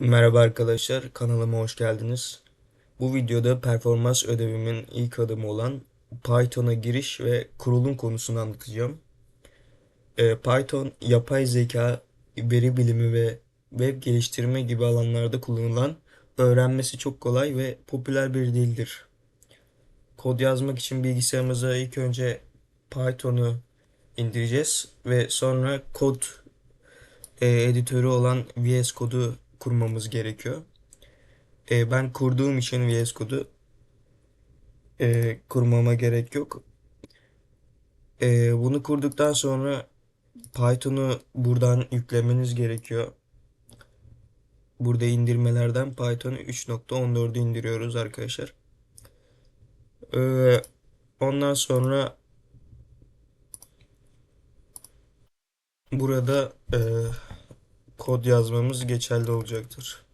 Merhaba arkadaşlar, kanalıma hoş geldiniz. Bu videoda performans ödevimin ilk adımı olan Python'a giriş ve kurulum konusunu anlatacağım. Ee, Python, yapay zeka, veri bilimi ve web geliştirme gibi alanlarda kullanılan öğrenmesi çok kolay ve popüler bir dildir. Kod yazmak için bilgisayarımıza ilk önce Python'u indireceğiz ve sonra kod e, editörü olan VS Code'u kurmamız gerekiyor. E, ben kurduğum için VS Code'u e, kurmama gerek yok. E, bunu kurduktan sonra Python'u buradan yüklemeniz gerekiyor. Burada indirmelerden Python 3.14'ü indiriyoruz arkadaşlar. E, ondan sonra burada e, kod yazmamız geçerli olacaktır.